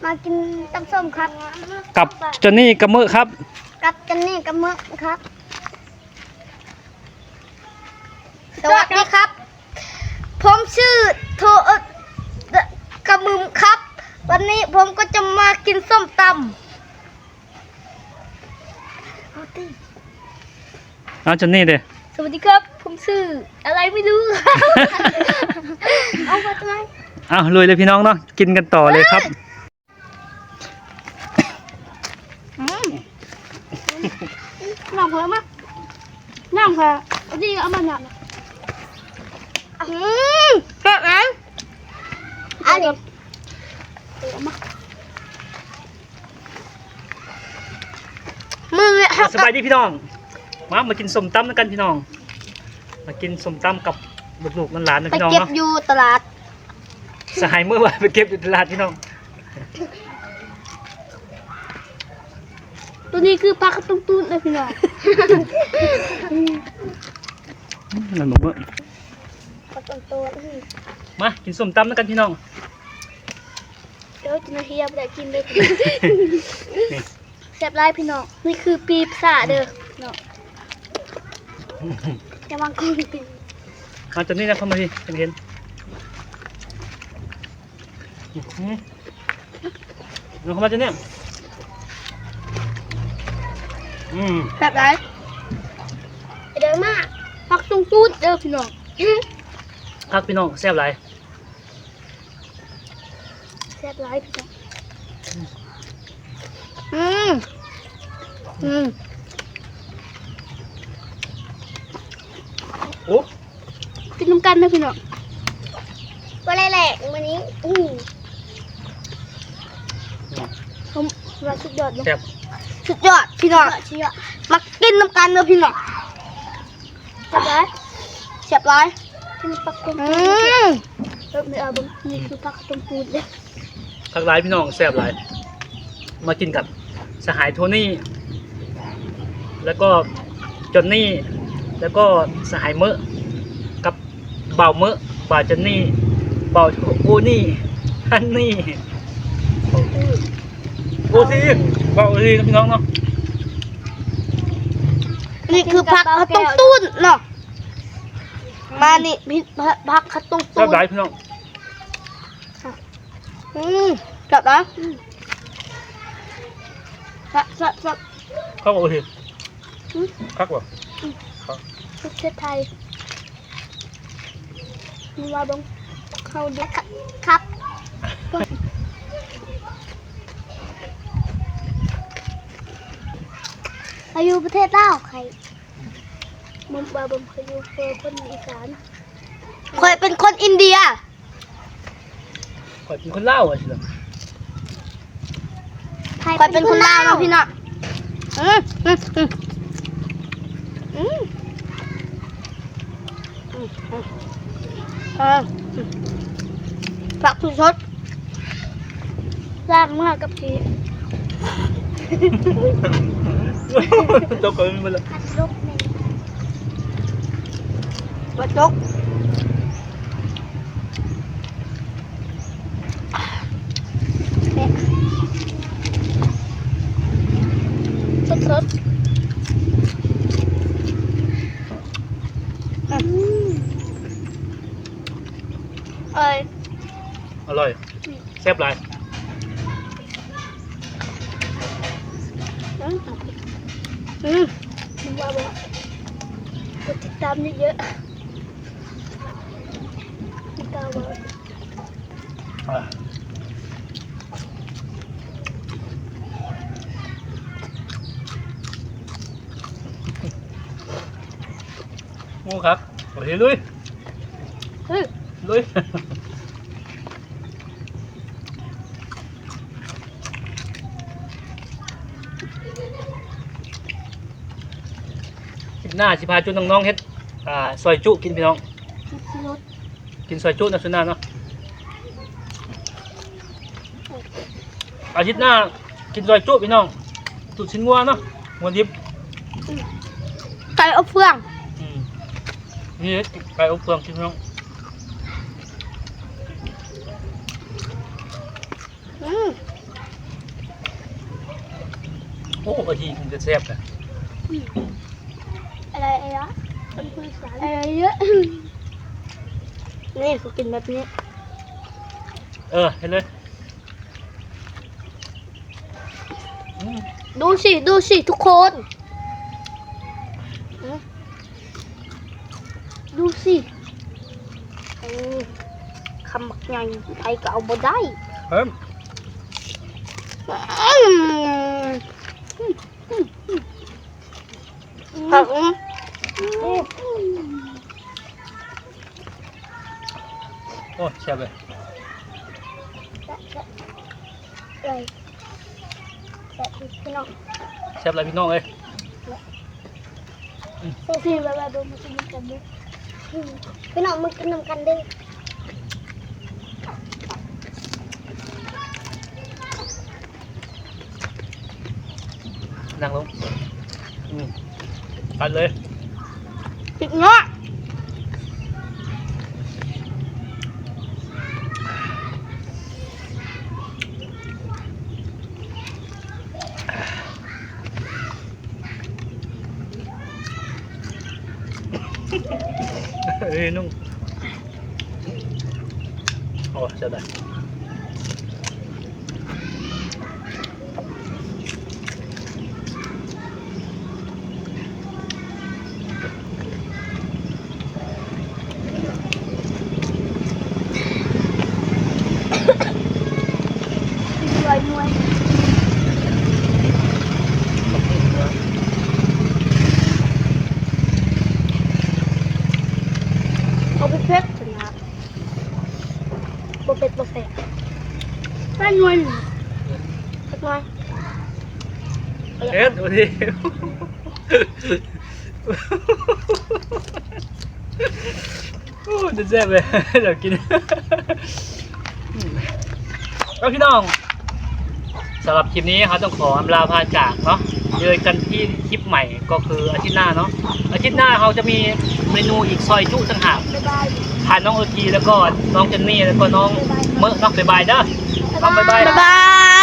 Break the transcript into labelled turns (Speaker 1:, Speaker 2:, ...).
Speaker 1: ที่มากินตำส้มครับ
Speaker 2: กับจอนนี่กับมือครับ
Speaker 1: กับจันนี่กับเมือกครับ สวัสดีครับ ผมชื่อโทเอ่อกระมึมครับ วันนี้ผมก็จะมากินส้มตำเอาติ
Speaker 2: เอาจอนนี่เด้
Speaker 1: สวัสดีครับ ผมชื่ออะไรไม่รู้ เอามาทำไม
Speaker 2: เอาลุยเลยพี่น้องเนาะกินกันต่อเลยครับ
Speaker 1: อืม น้ำเพิ่มมั้ยน้ำค่ะอันนี้เอามาหนักอืมแบบนั้นอันนี้เอามามึงเนี่ย
Speaker 2: สบายดีพี่น้อง มามากินส้มตำกันพี่น้อง มากินส้มตำกับลูกๆหลานๆนะ
Speaker 1: ไป
Speaker 2: พี่น้อง
Speaker 1: เก็บ
Speaker 2: เนาะ
Speaker 1: อยู่ตลาด
Speaker 2: สหายเมื่อวานไปเก็บอยู่ตลาดพี่น้อง
Speaker 1: ตัวนี้คือปลากระตุ้งตุ้นเลยพี่น้อง
Speaker 2: นั่นบอกว่า
Speaker 1: ปลากระตุ้งตุ้น
Speaker 2: มากินส้มตำกันพี่น้อง
Speaker 1: เดี๋ยวจะนาเฮียไปได้กินเลย
Speaker 2: นี่
Speaker 1: แซ่บไรพี่น้องนี่คือปีศาจเด้อเนาะจะวางกล้องปี
Speaker 2: มาจอนนี่นะเข้ามาพี่เห็นเห็นอื้อหือเอาเข้ามาจอนนี่ อืม
Speaker 1: แบบไรเดินมาพักตุ้งตุ้นเด้อพี่น้อง
Speaker 2: พักพี่น้องแซ่บหลาย
Speaker 1: แซ่บไรพี่น้องอืมอืม
Speaker 2: โอ้
Speaker 1: กินน้ำกันนะพี่น้องก็แหลกวันนี้อืมผมว่าสุดยอดเลย
Speaker 2: แซ่บ
Speaker 1: สุดยอดพี่น้องมากินน้ำกันเนอะพี่น้องเสียบร้อยเสียบร้อยกินปักตุ้งปูนเริ่มไม่เอาบังนี่คือปักตุ้งปูนเลย
Speaker 2: พักหลายพี่น้องแซ่บหลายมากินกับสหายโทนี่ แล้วก็จอนนี่ แล้วก็สหายเมอะกับเบาวเมอะบ่าวจอนนี่เบาวโอนี่ฮันนี่โอที เบาวโอทีนะพี่น้องเนาะ
Speaker 1: นี่คือผักข้าวต้มตุ้นเนาะมานี่มีผักข้าวต้ม
Speaker 2: แซ่
Speaker 1: ตุ้
Speaker 2: บ
Speaker 1: น
Speaker 2: หลายพี่น้อง
Speaker 1: อืมจับนะจับจับจับ
Speaker 2: เข้าโอทีคักบ่
Speaker 1: ประเทศไทยมีว่าบังเข้าดูครับ อายุประเทศลาวใครมึงว่าบังเคยอยู่เพื่อคนอีสานเคยเป็นคนอินเดีย
Speaker 2: ข่อยเป็นคนเล่าวอะสิล่ะ
Speaker 1: คอยเป็นคนลาวเนาะพี่เนาะอืมอืมอืมอืมอืมอืมเออผักสุดสดล่างมากกับที
Speaker 2: ตกกันไปเลย
Speaker 1: ผัดลก อืมเอ้ย
Speaker 2: อร่อยแซ่บหลาย
Speaker 1: อืมอืมมึงว่าบอกกดติดตามเยอะๆติดตามว่า
Speaker 2: อะโอ้ครับโอเคลุย
Speaker 1: เฮ้ย
Speaker 2: ลุย ลิปหน้าสิพาจุน้องๆเฮ็ดอ่าซอยจุกินพี่น้อง
Speaker 1: รถ
Speaker 2: กินซอยจุนะสุนาเนาะอาทิตย์หน้ากินซอยจุพี่น้องตุดชิ้นงัวเนาะงัวดิบ
Speaker 1: ไก่อบเฟือง
Speaker 2: นี่ไก่อบเฟืองกินพี่น้องโอ้โหทีมันจะแซ่บเนะ
Speaker 1: อะไรไอ้ยะเป็นผู้สารอะไรเยอะนี่เขากินแบบนี้
Speaker 2: เออ เห็นเลยอืม
Speaker 1: ดูสิ ดูสิ ทุกคน ดูสิคำบักใหญ่ใครก็เอาบ่ได้
Speaker 2: เฮ้ย
Speaker 1: ผัก
Speaker 2: โอ้แซ่บเลย
Speaker 1: เลยแต่พี่น้อง
Speaker 2: แซ่บเลยพี่น้องเอ้ย
Speaker 1: โซฟีแบบแบบมันกินกันด้วยพี่น้องมันกินนำกันด้วย
Speaker 2: นั่งลงอืมปัดเลย
Speaker 1: ปิดเงาะ
Speaker 2: เอ้ยนุ่งโอ้แซ่บเลย
Speaker 1: ลอยนวลเอาไปเพชรชนะบ่เป็ดบ่เป็ดลอยนวลสักหน่อย
Speaker 2: เอ็ดดูดิโอ้จะแซ่บเลยเดี๋ยวกินก็พี่น้องสำหรับคลิปนี้เขาต้องขออำลาพาจากเนาะเจอกันที่คลิปใหม่ก็คืออาทิตย์หน้าเนาะอาทิตย์หน้าเขาจะมีเมนูอีกซอยจุต่างหาก
Speaker 1: บ๊ายบาย
Speaker 2: ผ่านน้องโอทีแล้วก็น้องเจนนี่แล้วก็น้องเมอะเนาะบ๊ายบายเด้อน้องบ๊ายบาย
Speaker 1: บ๊ายบาย